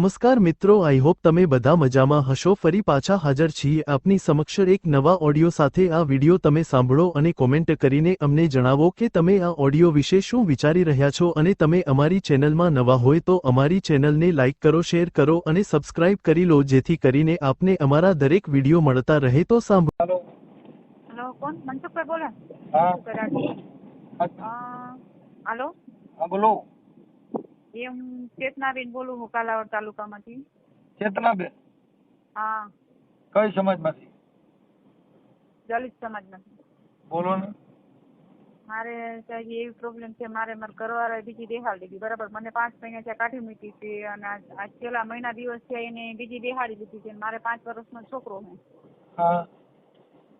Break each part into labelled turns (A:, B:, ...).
A: નમસ્કાર મિત્રો I hope તમે બધા મજામાં હશો. ફરી પાછા હાજર છીએ આપની સમક્ષ એક નવા ઓડિયો સાથે. આ વિડિયો તમે સાંભળો અને કોમેન્ટ કરીને અમને જણાવો કે તમે આ ઓડિયો વિશે શું વિચારી રહ્યા છો અને તમે અમારી ચેનલમાં નવા હોય તો અમારી ચેનલને લાઇક કરો શેર કરો અને સબસ્ક્રાઇબ કરી લો જેથી કરીને આપને અમારા દરેક વિડિયો મળતા રહે તો સાંભળો.
B: હેલો.
C: કોણ? મનસુખભાઈ બોલે.
B: હા.
C: હેલો.
B: હા બોલો.
C: એ હું ચેતનાબેન બોલું હું કાલાવડ તાલુકામાંથી.
B: ચેતનાબેન
C: હા.
B: કઈ સમાજમાંથી?
C: દલિત સમાજમાંથી.
B: બોલો ને.
C: મારે સાહેબ એવી પ્રોબ્લેમ છે મારે મારા ઘરવાળાએ બીજી દેહાડી દીધી બરાબર? મને પાંચ મહિના ત્યાં કાઢી મૂકી છે અને આજ છેલ્લા મહિના દિવસ છે એને બીજી બેહાડી દીધી છે મારે પાંચ વર્ષનો છોકરો છે.
B: હા.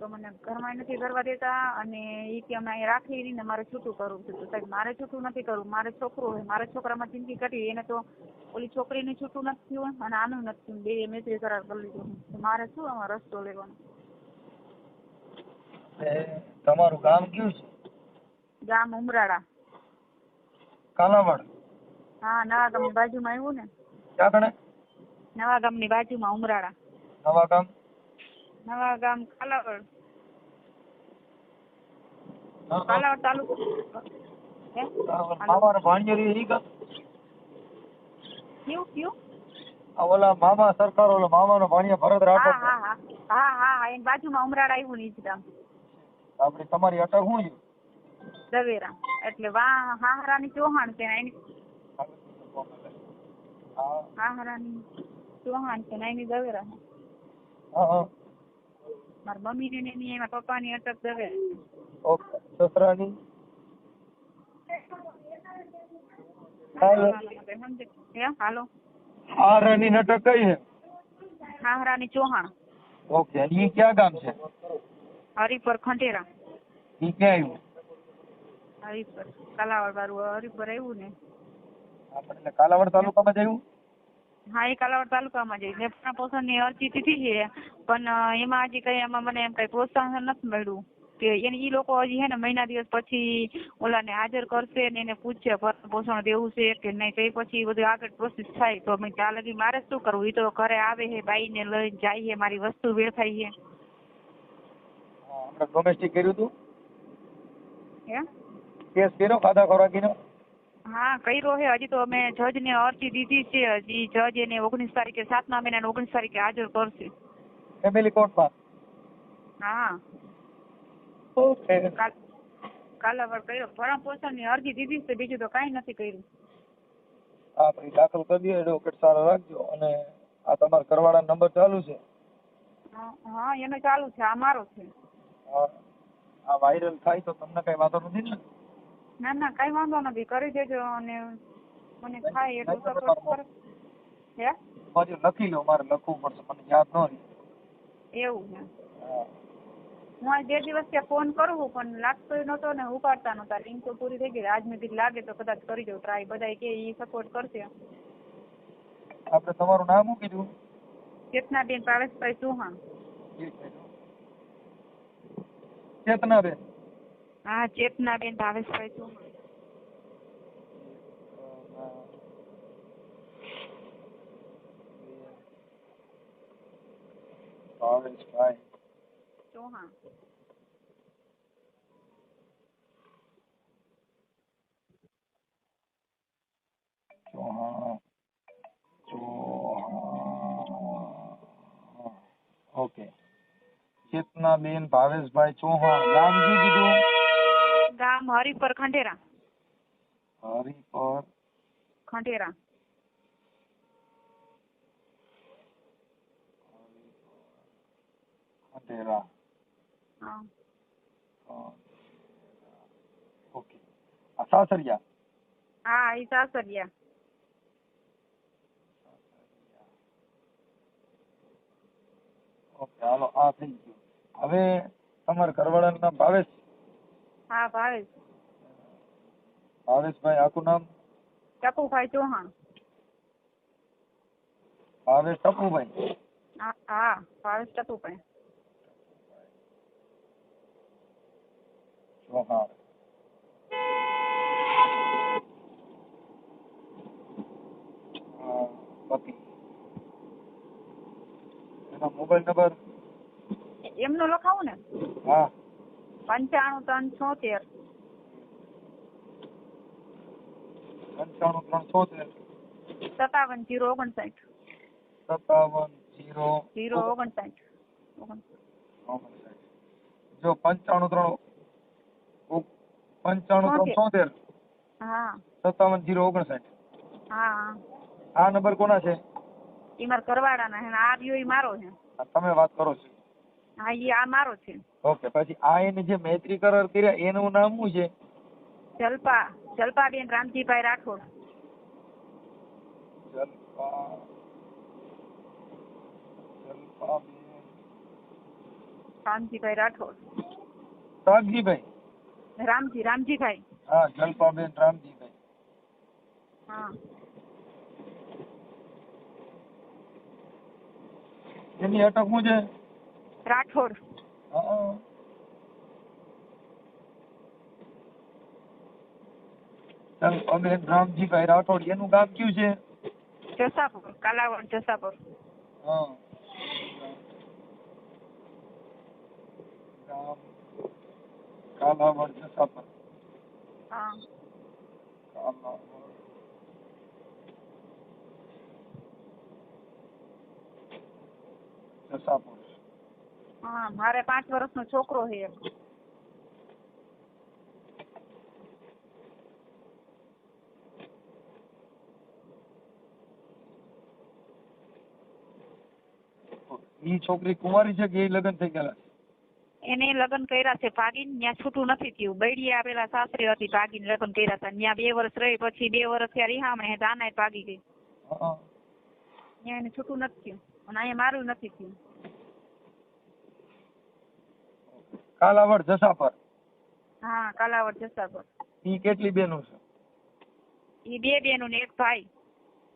C: તો મને ઘરમાં નથી કરવા દેતા અને એ કે અમે અહીં રાખી નહીં મારે છૂટું કરવું છે. તો સાહેબ મારે છૂટું નથી કરવું. મારે છોકરો હોય મારે છોકરામાં જિંદગી કાઢી એને તો ઓલી છોકરીને છૂટું નથી થયું અને આનું નથી થયું. બે મેત્રી કરાર કરી લીધો મારે શું આમાં રસ્તો લેવાનો?
B: તમારું ગામ કયું છે?
C: ગામ ઉમરાળા.
B: કાલાવાડ.
C: હા નવા ગામની બાજુમાં આવ્યું ને.
B: ક્યાં કણે
C: નવા ગામની બાજુમાં ઉમરાળા.
B: નવા ગામ?
C: નવા ગામ કાલાવડ. કાલાવડ તાલુકો. હે?
B: મામાને ભાણિયો ઈ ગામ.
C: કયું કયું?
B: ઓલા મામા સરકાર ઓલા મામાનો ભાણિયા ભરત
C: હા
B: રાઠોડ
C: હા હા. હા હા હા. એની બાજુમાં ઉમરાળા આવ્યું ને ઈ ગામ.
B: તમારી અટક શું છે?
C: દવેરા એટલે વા હાહરાની ચૌહાણ છે એની.
B: હા.
C: હાહરાની ચૌહાણ છે ને એની દવેરા
B: હા હા.
C: મારા મમ્મી ને એની એમાં પપ્પાની અટક દવે
B: ઓકે સસરાની? હાલો હારાની અટક કઈ છે?
C: હાહરાની ચૌહાણ.
B: ઓકે ઈ ક્યાં ગામ છે?
C: હરિપર ખંડેરા.
B: ઈ ક્યાં આવ્યું
C: હરિપર કાલાવડ વાળું હરિપર આવ્યું ને.
B: આપણે કાલાવડ તાલુકામાં જયું
C: હા એ કાલાવડ તાલુકામાં જઈ લેપના પોષણની અરજી દીધી છે. પણ એમાં હજી કઈ એમાં મને એમ કઈ પ્રોત્સાહન નથી મળ્યું. કે એને ઈ લોકો હજી હે ને મહિના દિવસ પછી ઓલાને હાજર કરશે ને એને પૂછશે ભરણ પોષણ દેવું છે કે નહીં તો પછી બધું આગળ પ્રોસેસ થાય. તો મેં ત્યાં લગી મારે શું કરવું? એ તો ઘરે આવે છે બાઈને લઈને જાય હે મારી વસ્તુ વેડફાઈ હે.
B: હા, આપણે ડોમેસ્ટિક કર્યું હતું
C: હે?
B: કેસ કર્યો ખાધા ખોરાકીનો?
C: હા કર્યો હે. હજી તો મેં જજને અરજી દીધી છે. હજી જજ એને ઓગણીસ તારીખે સાતમા મહિના ઓગણીસ તારીખે હાજર કરશે.
B: ફેમિલી કોર્ટમાં
C: હા.
B: ઓકે
C: કાલ કાલાવડ કર્યો. ભરણ પોષણની અરજી દીધી છે બીજું તો કાંઈ નથી કર્યું.
B: હા ભાઈ દાખલ કરી દો એડવોકેટ સારો રાખજો. અને આ તમારા ઘરવાળા નંબર ચાલુ છે?
C: હા, હા એનો ચાલુ છે આ મારો છે.
B: આ વાયરલ થાય તો તમને કઈ વાંધો નથી ને?
C: ના ના કઈ વાંધો નથી. કરી દેજો અને મને થાય એટલું સપોર્ટ કરો. હે?
B: લખી લો મારે લખવું પડશે. મને યાદ ન રહે.
C: એવું છે.
B: હું
C: બે દિવસ ત્યાં ફોન કરું પણ લાગતો નહોતો ને ઉપાડતા નહોતા લિંક તો પૂરી થઈ ગઈ. આજ મેં લાગે તો કદાચ કરી દઉં. ટ્રાય બધા કે ઈ સપોર્ટ કરશે.
B: આપણે તમારું નામ શું કીધું?
C: ચેતનાબેન પારસભાઈ ચૌહાણ.
B: ચેતનાબેન.
C: હા ચેતનાબેન ભાવેશભાઈ ચૌહાણ
B: ભાવેશભાઈ
C: ચૌહાણ
B: ચૌહાણ ચૌહાણ ઓકે ચેતનાબેન ભાવેશભાઈ ચૌહાણ ગામ શું કીધું
C: ગામ હરિપર ખંડેરા
B: હરિપર
C: ખંડેરા
B: ખંડેરા
C: હા
B: ઓકે આ સાસરિયા
C: હા ઈ સાસરિયા
B: ઓકે હાલો આ થઈ ગયું હવે તમારા ઘરવાળાનું નામ ભાવેશ
C: હા ભાવેશ
B: ભાવેશભાઈ આખું નામ
C: ટપુભાઈ ચૌહાણ
B: ભાવેશ ટપુભાઈ
C: હા હા ભાવેશ ટપુભાઈ
B: પતિ એના મોબાઈલ નંબર
C: એમનો લખાવું ને?
B: હા.
C: પંચાણું ત્રણ છોતેર.
B: પંચાણું ત્રણ છોતેર.
C: સત્તાવન જીરો ઓગણસાઠ.
B: સત્તાવન જીરો
C: જીરો ઓગણસાઠ. ઓગણ-
B: જો પંચાણું ત્રણ પંચાણું ત્રણ છોતેર.
C: હા.
B: સત્તાવન જીરો ઓગણસાઠ.
C: હા.
B: આ નંબર કોના છે?
C: એ મારા ઘરવાળાના છે ને આ રહ્યો ઈ મારો છે.
B: આ તમે વાત કરો છો.
C: હા ઈ આ મારો છે.
B: ઓકે પછી આ એને જે મૈત્રી કરાર કર્યા એનું નામ શું છે?
C: જલપા જલપાબેન રામજીભાઈ રાઠોડ.
B: જલ્પા જલ્પાબેન.
C: રામજીભાઈ રાઠોડ.
B: રામજીભાઈ?
C: રામજી રામજીભાઈ.
B: હા જલ્પાબેન રામજીભાઈ.
C: હા.
B: એની અટક શું છે?
C: રાઠોડ.
B: હા. જલ્પાબેન રામજીભાઈ રાઠોડ એનું ગામ કયું છે?
C: જસાપુર કાલાવડ જસાપુર.
B: હા. ગામ કાલાવડ જસાપર
C: હા
B: કાલાવડ જસાપુર
C: હા મારે પાંચ વર્ષનો છોકરો છે એક.
B: ઈ છોકરી કુંવારી છે કે એ લગ્ન થઈ ગયેલા
C: એને લગ્ન કર્યા છે. ભાગીને ત્યાં છૂટું નથી થયું. બૈડીએ પેલા સાસરી હતી ભાગીને લગ્ન કર્યા હતા. ત્યાં બે વર્ષ રહી પછી બે વર્ષ ત્યાં રિહામણે દાના ભાગી ગઈ. ત્યાં એને છૂટું નથી થયું. અને અહીંયા મારું નથી થયું.
B: કાલાવડ જસાપર.
C: હા કાલાવડ જસાપર.
B: ઈ કેટલી બેનો છે?
C: એ બે બેનો ને એક ભાઈ.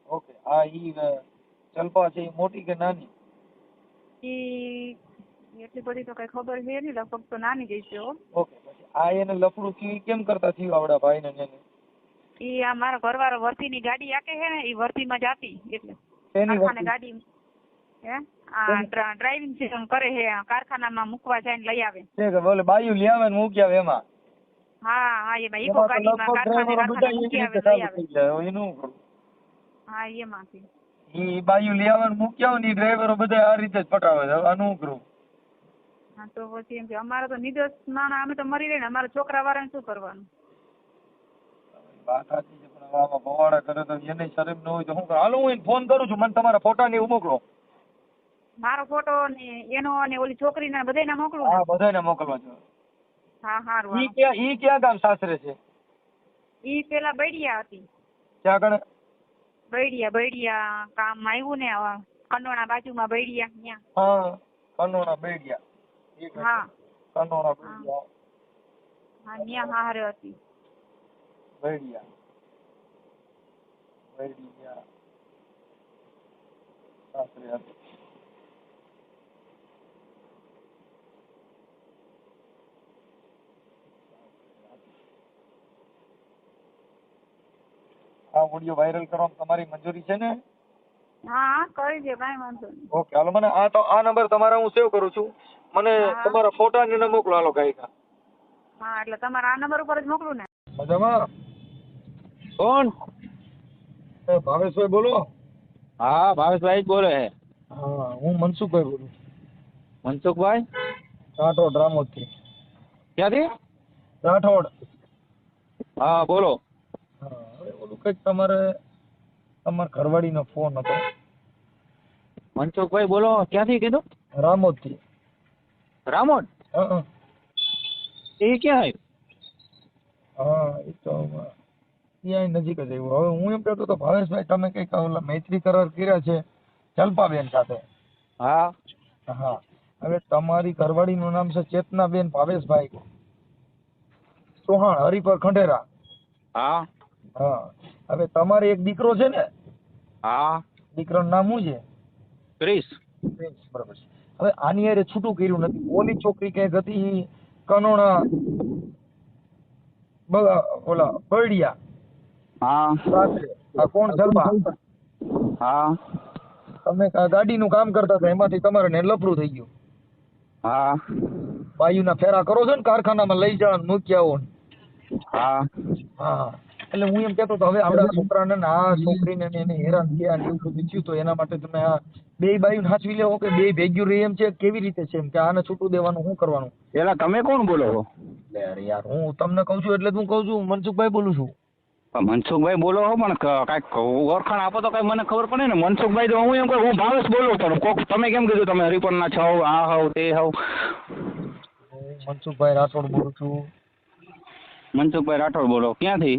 B: ઓકે આ ઈ અ, છે. મોટી કે નાની?
C: ઈ એટલી બધી તો કઈ ખબર છે નહીં લગભગ તો નાની ગઈ છે
B: ઓકે આ એને લફડું થી કેમ કરતા થયું આવડા ભાઈ ને એને?
C: ઈ આ મારા ઘરવાળો વર્તીની ગાડી આકે છે ને ઈ વર્તીમાં જાતી એટલે કારખાને ગાડી હે? આ ડ્રાઇવિંગ છે કરે છે આ કારખાનામાં મૂકવા જાય ને લઈ આવે.
B: છે કે બોલે બાયું લઈ આવે ને મૂકી આવે એમાં?
C: હા હા એમાં
B: ભાઈ તો
C: ગાડીમાં કારખાને કારખાને મૂકી આવે લઈ આવે.
B: એનું
C: હા એમાંથી.
B: ઈ બાયું લઈ આવે ને મૂકી આવે ને ડ્રાઈવરો બધા આ રીતે જ પટાવે છે કરું
C: હા તો પછી એમ કે અમારે તો નિર્દોષ નાના અમે તો મરી રહીને અમારા છોકરા વાળાને શું કરવાનું?
B: વાત સાચી છે પણ આમાં ભવાડા કરે તો એને શરમ ન હોય તો શું હાલો હું એને ફોન કરું છું મને તમારા ફોટા ને એવું મોકલો.
C: મારો ફોટો ને એનો અને ઓલી છોકરીના બધાયના મોકલું
B: હા મોકલવા છો.
C: હા હારું
B: ઈ ક્યાં ઈ ક્યાં ગામ સાસરે છે?
C: ઈ પેલા બૈડિયા હતી.
B: આગળ
C: બૈડિયા બૈડિયા કામ આવ્યું ને આ કંડોણા બાજુમાં બૈડિયા ત્યાં.
B: હા બેડિયા.
C: હા. હારે હતી.
B: સાસરે હતી. આ ઓડિયો વાયરલ કરવાનું તમારી મંજૂરી છે ને?
C: હા હા કરી દે કાંઈ વાંધો નહીં.
B: ઓકે હાલો મને આ તો આ નંબર તમારા હું સેવ કરું છું. મને તમારા ફોટા ને મોકલો. હાલો ગાયકા
C: હા એટલે તમારા આ નંબર ઉપર જ મોકલું ને.
B: મજામાં?
D: કોણ?
B: એ ભાવેશભાઈ બોલો.
D: હા ભાવેશભાઈ જ બોલે છે.
B: હા હું મનસુખભાઈ બોલું.
D: મનસુખભાઈ?
B: રાઠોડ રામોદથી.
D: ક્યાંથી?
B: રાઠોડ.
D: હા બોલો.
B: હા હવે ઓલું કંઈક તમારે તમારા ઘરવાળીનો ફોન હતો.
D: મનસુખભાઈ બોલો ક્યાંથી કીધું?
B: રામોદથી. હા.
D: એ ક્યાં આવ્યું?
B: હા એ તો ત્યાં નજીક જ આવ્યું. હવે હું એમ કહેતો તો ભાવેશભાઈ તમે કંઈક ઓલા મૈત્રી કરાર કર્યા છે જલ્પાબેન સાથે.
D: હા.
B: હા. હવે તમારી ઘરવાળીનું નામ છે ચેતનાબેન ભાવેશભાઈ. ચૌહાણ હરિપર ખંડેરા.
D: હા.
B: હા. હવે તમારે એક દીકરો છે ને?
D: હા.
B: દીકરાનું નામ શું છે?
D: ક્રિસ
B: પ્રિન્સ બરાબર છે. હવે આની હારે છૂટું કર્યું નથી. ઓલી છોકરી ક્યાંક હતી કનોણા ઓલા બળિયા
D: હા.
B: આ કોણ? જલપા
D: હા.
B: તમે ગાડીનું કામ કરતા હતા એમાંથી તમારે ને લફડું થઈ ગયું.
D: હા.
B: બાયુના ફેરા કરો છો ને કારખાનામાં લઈ જવાનું ને મૂકી આવો
D: હા.
B: હા. એટલે હું એમ કહેતો હતો હવે આપણા છોકરાને ને આ છોકરીને એને હેરાન થયા ને એવું બધું થયું તો એના માટે તમે આ બે બાયું હાચવી લેવો કે બે ભેગ્યું રહી એમ છે? કેવી રીતે છે એમ? કે આને છૂટું દેવાનું શું કરવાનું?
D: એલા તમે કોણ બોલો છો?
B: અરે યાર હું તમને કહું છું એટલે હું કહું છું મનસુખભાઈ બોલું છું.
D: મનસુખભાઈ બોલો હો પણ કાંઈક ઓળખાણ આપો તો કાંઈ મને ખબર પડે ને. મનસુખભાઈ તો હું એમ કહું હું ભાવેશ બોલું પણ કોક તમે કેમ કીધું તમે હરિપરના છો આ હોવ તે હોવ?
B: મનસુખભાઈ રાઠોડ બોલું છું.
D: મનસુખભાઈ રાઠોડ બોલો ક્યાંથી?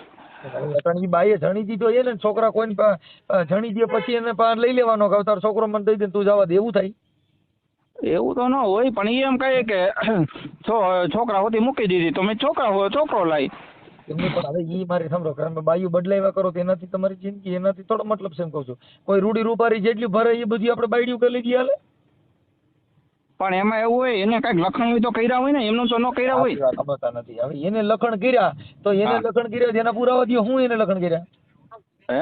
B: અટણજી બાઈએ જણી દીધો એને ને છોકરા કોઈને જણી દે પછી એને પાર લઈ લેવાનો કે તારો છોકરો મને દઈ દે તું જવા દે. એવું થાય?
D: એવું તો ન હોય પણ એમ કહે કે છોકરા હોતી મૂકી દીધી. તો મેં છોકરા હોય છોકરો લાવી
B: એમની પણ હવે ઈ મારી સાંભળો કે તમે બાયું બદલાવ્યા કરો તો એનાથી તમારી જિંદગી એનાથી થોડો મતલબ છે એમ કહું છું. કોઈ રૂડી રૂપારી જેટલી ભરે એ બધી આપણે બાયડીયું કરી લીધી હાલે.
D: પણ એમાં એવું હોય એને કંઈક લખણ હોય તો કર્યા હોય ને એમનું તો ન કર્યા હોય.
B: ખબર નથી. હવે એને લખણ કર્યા તો એને લખણ કર્યા એના પુરાવા દ્યો હું એને લખણ કર્યા?
D: હે?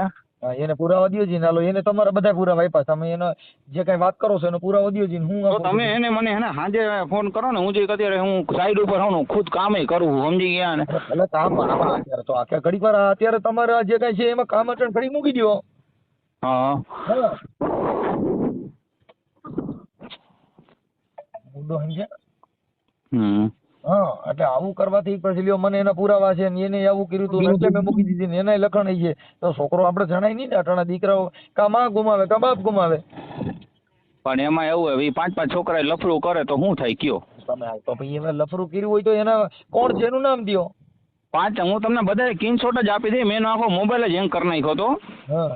B: એને પુરાવા દ્યો જીને. હાલો એને તમારા બધા પુરાવા આપ્યા તમે એનો જે કાંઈ વાત કરો છો એનો પુરાવા દ્યો જીને. હું
D: તમે એને મને હે ને સાંજે ફોન કરો ને હું જે અત્યારે હું સાઈડ ઉપર હોઉં ખુદ કામે કરું સમજી ગયા ને.
B: એટલે કામ અત્યારે તો આખે ઘડીક વાર અત્યારે તમારે જે કાંઈ છે એમાં કામ અટણ ઘડી મૂકી દ્યો.
D: હા
B: હા મુદ્દો સમજ્યા? હા એટલે આવું કરવાથી પછી લ્યો મને એના પુરાવા છે ને એને આવું કર્યું હતું એટલે મેં મૂકી દીધી ને એનાય લખણ છે. તો છોકરો આપણે જણાય નહીં ને અટાણા દીકરાઓ કા માં ગુમાવે કા બાપ ગુમાવે.
D: પણ એમાં એવું હવે પાંચ પાંચ છોકરા લફરું કરે તો શું થાય કયો?
B: તમે તો ભાઈ એમાં લફરું કર્યું હોય તો એના કોણ છે એનું નામ દિયો?
D: પાંચ હું તમને બધા સ્ક્રીનશોટ જ આપી દઈ મેં એનો આખો મોબાઈલ જ હેંગ કરી નાખ્યો તો.
B: હા.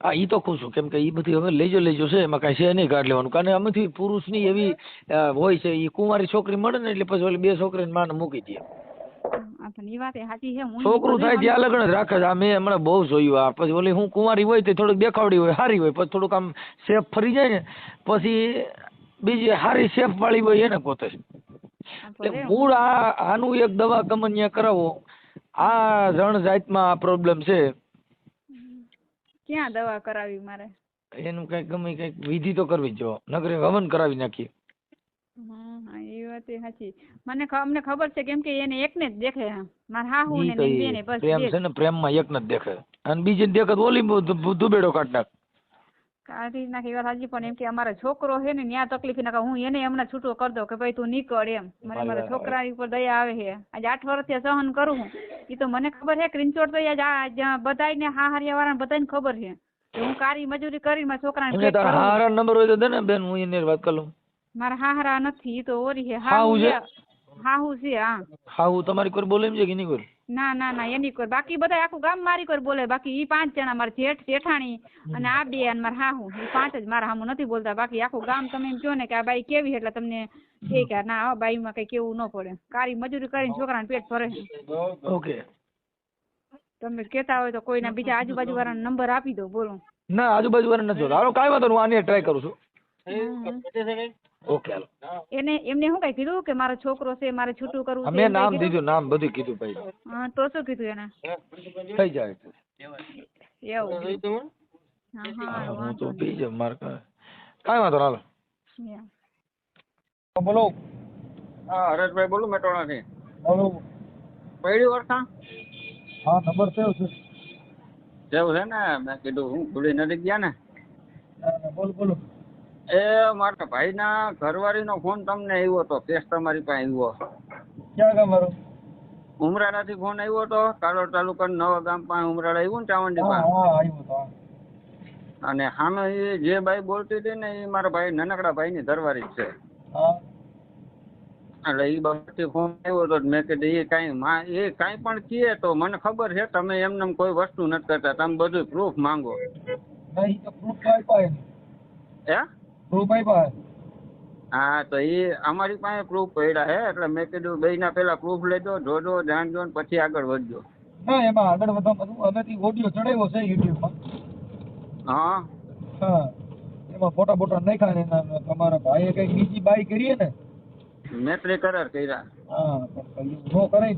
B: હા એ તો ખુશ છું કેમ કે એ બધી હવે લેજો લેજો છે એમાં કાંઈ છે નહીં કાઢ લેવાનું. કારણ કે અમેથી પુરુષની એવી હોય છે એ કુંવારી છોકરી મળે ને એટલે પછી ઓલી બે છોકરીને માને મૂકી દે. છોકરું થાય ત્યાં લગ્ન જ રાખે છે. આ મેં હમણાં બહુ જોયું આ. પછી ઓલી હું કુંવારી હોય તો થોડીક દેખાવડી હોય સારી હોય. પછી થોડુંક આમ સેફ ફરી જાય ને પછી બીજી સારી સેફ વાળી હોય એને પોતે. એટલે મૂળ આ આનું એક દવા ગમનિયા કરાવો. આ રણ જાતમાં આ પ્રોબ્લેમ છે.
E: ક્યાં દવા કરાવી મારે?
B: એનું કઈ ગમે કઈ વિધિ તો કરવી જો નગરે હવન કરાવી નાખીએ.
E: હા એ વાત એ સાચી. મને અમને ખબર છે કેમ કે એને એકને જ દેખે મારા હાહુ ને બેને બસ
B: પ્રેમ છે ને પ્રેમમાં એકને જ દેખે. અને બીજી દેખત ઓલી દુબેડો કાઢ નાખ.
E: કાઢી નાખી વાત સાચી પણ એમ કે અમારો છોકરો છે ને ન્યા તકલીફ ના હું એને હમણાં છૂટો કરી દઉં કે ભાઈ તું નીકળ એમ. મને
B: મારા
E: છોકરા ઉપર દયા આવે છે આજે આઠ વર્ષથી સહન કરું હું. એ તો મને ખબર છે ક્રિંચોડ તો આજ આ હા હારિયા વાળા બધાને ખબર છે કે હું કારી મજૂરી કરીને મારા છોકરાને પેટ ભરું.
B: હારા નંબર હોય તો દે ને બેન હું એને વાત કરી. લઉં
E: મારા હાહરા નથી તો ઓરી છે
B: હાહુ છે?
E: હાહુ છે હા.
B: હા હું તમારી કોઈ બોલે એમ છે કે નહીં કોઈ?
E: ના ના ના એની કોઈ. બાકી બધા આખું ગામ મારી કોઈ બોલે. બાકી ઈ પાંચ જણા મારા જેઠ જેઠાણી અને આ બે અને મારા હાહુ. ઈ પાંચ જ મારા હામું નથી બોલતા. બાકી આખું ગામ તમે એમ કહો ને કે આ બાઈ કેવી એટલે તમને કહે કે ના આ બાઈમાં કઈ કેવું ન પડે. કારી મજૂરી કરીને છોકરાને પેટ ભરે
B: ઓકે.
E: તમે કહેતા હોય તો કોઈના બીજા આજુબાજુ વાળાનો નંબર આપી દો બોલો.
B: ના આજુબાજુ વાળા નથી હાલો કાંઈ વાંધો નહીં, હું આની ટ્રાય કરું છું. ઓકે હાલો.
E: એને એમને શું કઈ કીધું કે મારો છોકરો છે મારે છૂટું કરવું છે
B: મેં નામ
E: કીધું?
B: દીધું નામ બધું કીધું ભાઈ.
E: હા તો શું કીધું એને?
B: થઈ જાય.
E: એવું. હા હા વાંધો
B: તો
E: બીજો
B: પી જાઉં મારે કાંઈ કાંઈ વાંધો નહીં, હાલો.
E: Yeah.
B: બોલો.
F: હા હરેશભાઈ બોલું મેટોડાથી
B: બોલો.
F: પૈડી વર્ષા?
B: હા નંબર સેવ છે.
F: જેવું છે ને મેં કીધું હું ભૂલી નથી ગયા ને.
B: બોલો બોલો.
F: એ મારા ભાઈના ઘરવાળીનો ફોન તમને આવ્યો હતો કેસ તમારી પાસે આવ્યો.
B: ક્યાં ગામ મારો
F: ઉમરાળાથી ફોન આવ્યો હતો કાલોડ તાલુકા નવા ગામ પાસે ઉમરાળા આવ્યું ને ચાવંડી પાસે. અને સામે એ જે બાઈ બોલતી હતી ને એ મારા ભાઈ નાનકડા ભાઈની ઘરવાળી જ છે.
B: હા.
F: એટલે એ બાબતથી ફોન આવ્યો હતો તો મેં કીધું એ કાંઈ માં એ કાંઈ પણ કહે તો મને ખબર છે તમે એમને એમ કોઈ વસ્તુ નથી કરતા તમે બધું પ્રૂફ માંગો.
B: પ્રૂફ
F: હે?
B: પ્રૂફ આપ્યા
F: હા તો એ અમારી પાસે પ્રૂફ પડ્યા હે એટલે મેં કીધું બે ના પેલા પ્રૂફ લેજો જોજો જાણજો ને પછી આગળ વધજો.
B: ના એમાં આગળ વધવા બધું અમેથી ઓડિયો ચડાવ્યો છે યુટ્યુબમાં
F: હા.
B: હા એમાં ફોટા બોટા નાખ્યા ને તમારા ભાઈએ કઈ બીજી બાય કરીએ ને
F: મૈત્રી કરાર કર્યા.
B: હા પણ કરાય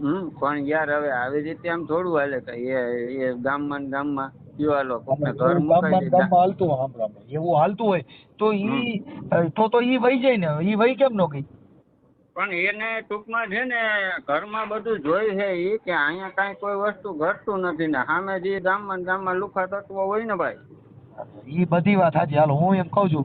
F: હમ પણ યાર હવે આવી રીતે આમ થોડું હાલે કે એ એ ગામમાં ને ગામમાં કયો ઘર મુકાઈ
B: ગામમાં ને
F: દીધા
B: ગામમાં હાલતું હોય, સાંભળો આપણે. એવું હાલતું હોય તો ઈ તો તો ઈ વહી જાય ને. ઈ વહી કેમ નો ગઈ?
F: પણ એને ટૂંકમાં છે ને ઘરમાં બધું જોઈ છે એ કે અહીંયા કાંઈ કોઈ વસ્તુ ઘટતું નથી ને. સામે જે ગામમાં ગામમાં લુખા તત્વો હોય ને ભાઈ.
B: ઈ બધી વાત સાચી હાલો હું એમ કહું છું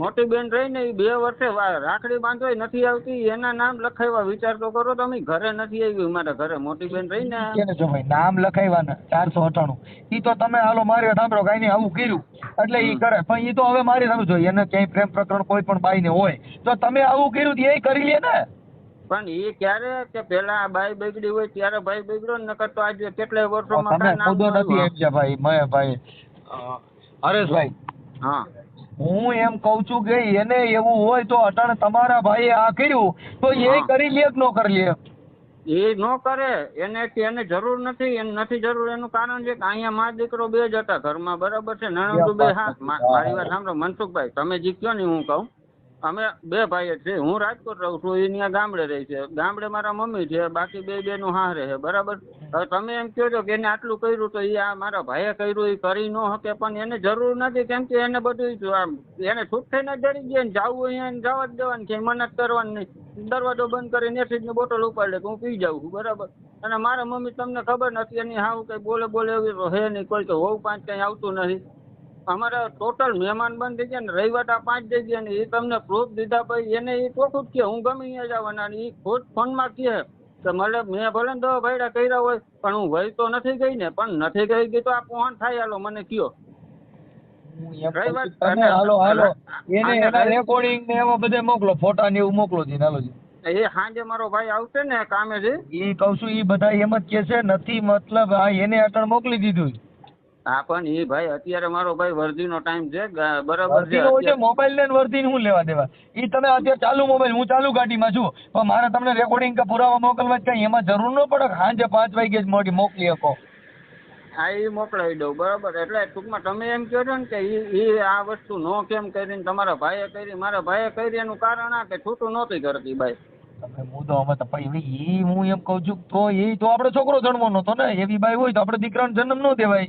F: મોટી બેન રહી ને એ બે વર્ષે રાખડી બાંધવાય નથી આવતી એના નામ લખાવ્યા વિચાર તો કરો તમે ઘરે નથી આવી મારા ઘરે મોટી બેન રહી ને
B: જો ભાઈ નામ લખાવ્યા ચારસો અઠાણું. ઈ તો તમે હાલો મારી સાંભળો કઈ નહીં આવું કર્યું. એટલે ઈ કરે. પણ ઈ તો હવે મારી સામે જોઈએ. એને ક્યાંય પ્રેમ પ્રકરણ કોઈ પણ બાઈને હોય તો તમે આવું કર્યું એ કરી લે ને.
F: પણ એ ક્યારે કે પેલા આ બાઈ બગડી હોય ત્યારે ભાઈ બગડ્યો ને નકર તો આજે કેટલાય વર્ષોમાં
B: તમે ખુદો
F: ન
B: નથી. એમ છે ભાઈ મેં ભાઈ. હરેશભાઈ.
F: હા.
B: હું એમ કઉ છું કે એને એવું હોય તો અટણ તમારા ભાઈએ આ કર્યું તો એ કરી લે કે ન કરી લે?
F: એ ન કરે. એને એને જરૂર નથી એને નથી જરૂર. એનું કારણ છે કે અહીંયા મા દીકરો બે જ હતા ઘરમાં. બરાબર છે? નણંદુ બે હા મારી વાત સાંભળો. મનસુખભાઈ તમે જે કયો ને હું કહું. અમે બે ભાઈ જ છીએ. હું રાજકોટ રહું છું એ ત્યાં ગામડે રહે છે. ગામડે મારા મમ્મી છે, બાકી બે બેનું હારે છે. બરાબર? હવે તમે એમ કહો છો કે એને આટલું કર્યું તો એ આ મારા ભાઈએ કર્યું એ કરી ન શકે, પણ એને જરૂર નથી. કેમ કે એને બધું આમ, એને છૂટ થઈને ડરી ગયા ને, જવું અહીંયા જવા જ દેવાનું છે, મનત કરવાની નહીં. દરવાજો બંધ કરીને એસિડની બોટલ ઉપાડી લે કે હું પી જાઉં છું, બરાબર? અને મારા મમ્મી તમને ખબર નથી, એની હાવ કઈ બોલે બોલે એવી હે નહીં. કોઈ તો હોવ પાંચ કઈ આવતું નથી. અમારે ટોટલ મહેમાન બંધ થઈ ગયા ને રવિવાટા પાંચ થઈ ગયા ને એ તમને પ્રૂફ દીધા પછી એને એ ચોખ્ખું જ કે હું ગમે અહીંયા જવાના એ ખુદ ફોનમાં કહે કે મને મેં ભલે દવા ભાઈડા કર્યા હોય પણ હું વહી તો નથી ગઈ ને પણ નથી ગઈ ગઈ તો આ પહોંચ થાય? હાલો મને કયો
B: હાલો હાલો. એને એના રેકોર્ડિંગ ને બધે મોકલો ફોટા ને એવું મોકલો જી હાલો જી.
F: એ હાંજે મારો ભાઈ આવશે ને કામે
B: છે એ કહું છું એ બધા એમ જ કે છે નથી મતલબ આ એને અટણ મોકલી દીધું
F: હા પણ એ ભાઈ અત્યારે મારો ભાઈ વર્ધીનો ટાઈમ છે બરાબર છે
B: મોબાઈલ લઈને વર્ધી હું લેવા દેવા? એ તમે અત્યારે ચાલુ મોબાઈલ હું ચાલુ ગાડીમાં છું. પણ મારે તમને રેકોર્ડિંગ કે પુરાવા મોકલવા કઈ એમાં જરૂર ન પડે સાંજે પાંચ વાગે જ મોડી મોકલી શકો?
F: હા એ મોકલાવી દઉં બરાબર. એટલે ટૂંકમાં તમે એમ કહો છો ને કે ઈ આ વસ્તુ નો કેમ કરીને તમારા ભાઈએ કરી? મારા ભાઈએ કરી એનું કારણ આ કે છૂટું નહોતી કરતી ભાઈ.
B: તમે મુદ્દો અમે તો પછી ઈ હું એમ કહું છું તો એ તો આપણો છોકરો જન્મવાનો નતો ને એવી બાઈ હોય તો આપણે દીકરાનો જન્મ ન દેવાય.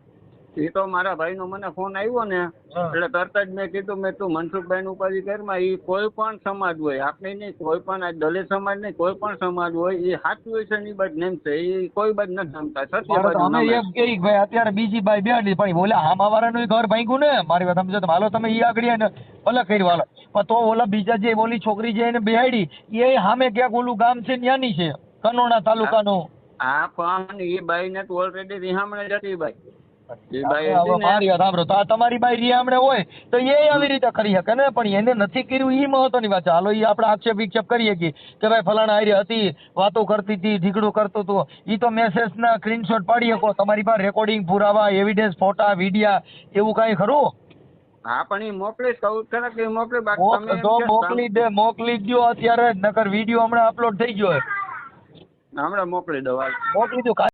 F: એ તો મારા ભાઈ નો મને ફોન આવ્યો ને એટલે તરત જ મેં કીધું મેં તું મનસુખભાઈ નું ઉપાધિ કરમાં એ કોઈ પણ સમાજ હોય આપણે નહીં કોઈ પણ આ દલિત સમાજ નહીં કોઈ પણ સમાજ હોય એ સાચું હોય છે ને એ નેમ છે એ કોઈ બાજુ નથી નમતા સત્ય
B: મારે અમે એમ કે ભાઈ અત્યારે બીજી બાઈ બેઠી પણ ઓલા આમાં નું ઘર ભાંગ્યું ને મારી વાત સમજો તો હાલો તમે ઈ આગળ ને ભલે કરી હાલો. પણ તો ઓલા બીજા જે ઓલી છોકરી જે એને બેહાડી એ સામે ક્યાંક ઓલું ગામ છે ન્યાની છે કનોણા તાલુકાનું.
F: હા પણ એ બાઈ ને તો ઓલરેડી રિહામણે જતી બાઈ. ને
B: મારી વાત સાંભળો. તો આ તમારી બાઈ રિયામણે હોય તો એ આવી રીતે કરી શકે ને? પણ એને નથી કર્યું એ મહત્વની વાત છે. હાલો એ આપણે આક્ષેપ વિક્ષેપ કરીએ કે કે ભાઈ ફલાણા હારી હતી વાતો કરતી હતી ઢીકડું કરતું હતું. એ તો મેસેજ ના સ્ક્રીનશોટ પાડી શકો. તમારી પાસે રેકોર્ડિંગ પુરાવા એવિડન્સ ફોટા વિડિયા એવું કાંઈ ખરું?
F: હા પણ એ મોકલીશ કહું ખરા કે મોકલી બાકી
B: મોક-
F: તમે
B: તો મોકલી દે મોકલી જ અત્યારે નકર વીડિયો હમણાં અપલોડ થઈ ગયો છે.
F: હમણાં મોકલી દો
B: મોકલી દો